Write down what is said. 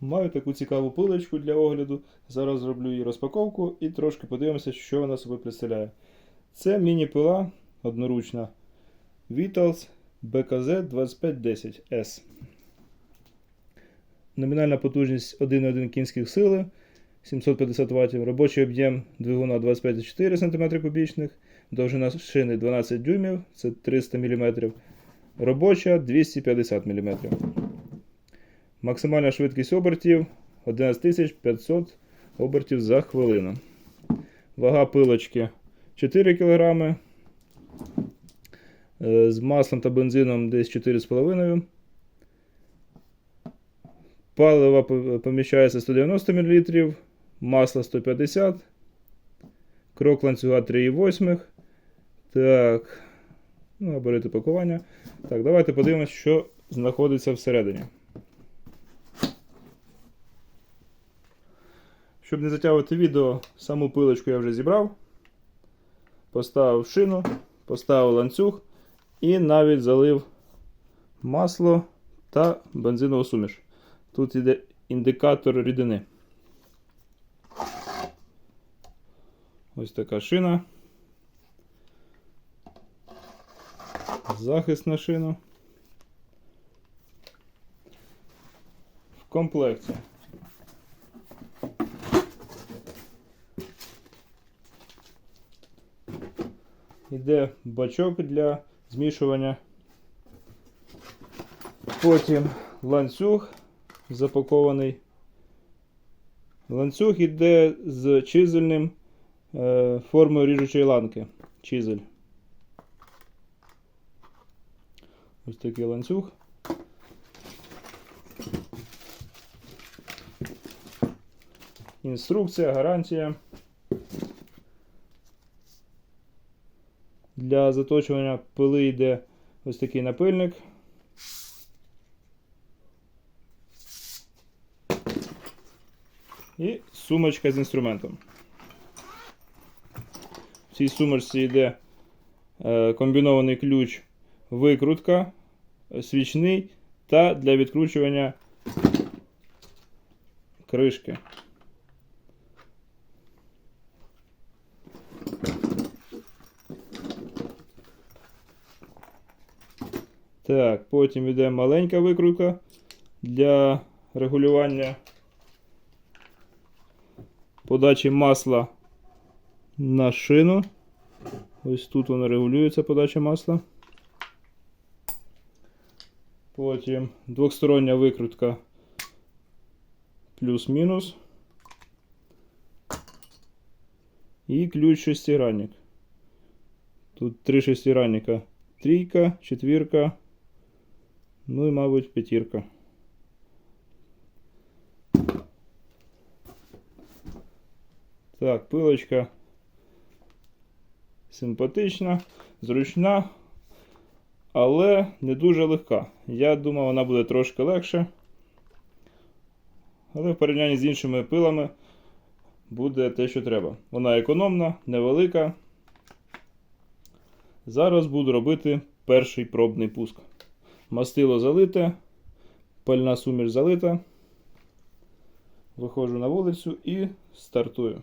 Маю таку цікаву пилочку для огляду. Зараз зроблю її розпаковку і трошки подивимося, що вона собою представляє. Це міні-пила одноручна Vitals BKZ 2510S. Номінальна потужність 1,1 кінських сили 750 Вт, робочий об'єм двигуна 25,4 см кубічних, довжина шини 12 дюймів, це 300 мм, робоча 250 мм. Максимальна швидкість обертів 11500 обертів за хвилину. Вага пилочки 4 кг. Е, З маслом та бензином десь 4,5 Паливо по- поміщається 190 мл, масло 150, крок ланцюга 3,8. Так. Ну, габарити пакування. Так, давайте подивимось, що знаходиться всередині. Щоб не затягувати відео, саму пилочку я вже зібрав. Поставив шину, поставив ланцюг і навіть залив масло та бензинову суміш. Тут іде індикатор рідини. Ось така шина. Захист на шину. В комплекті. Іде бачок для змішування. Потім ланцюг запакований. Ланцюг іде з чизельним е, формою ріжучої ланки. Чизель. Ось такий ланцюг. Інструкція, гарантія. Для заточування пили йде ось такий напильник. І сумочка з інструментом. В цій сумочці йде е, комбінований ключ викрутка, свічний та для відкручування кришки. Так, потім йде маленька викрутка для регулювання подачі масла на шину. Ось тут воно регулюється подача масла. Потім двохстороння викрутка плюс-мінус. І ключ шестигранник. Тут три шестигранника. Трійка, четвірка. Ну і, мабуть, п'ятірка. Так, пилочка симпатична, зручна, але не дуже легка. Я думав, вона буде трошки легше. Але в порівнянні з іншими пилами буде те, що треба. Вона економна, невелика. Зараз буду робити перший пробний пуск. Мастило залите, пальна суміш залита. Виходжу на вулицю і стартую.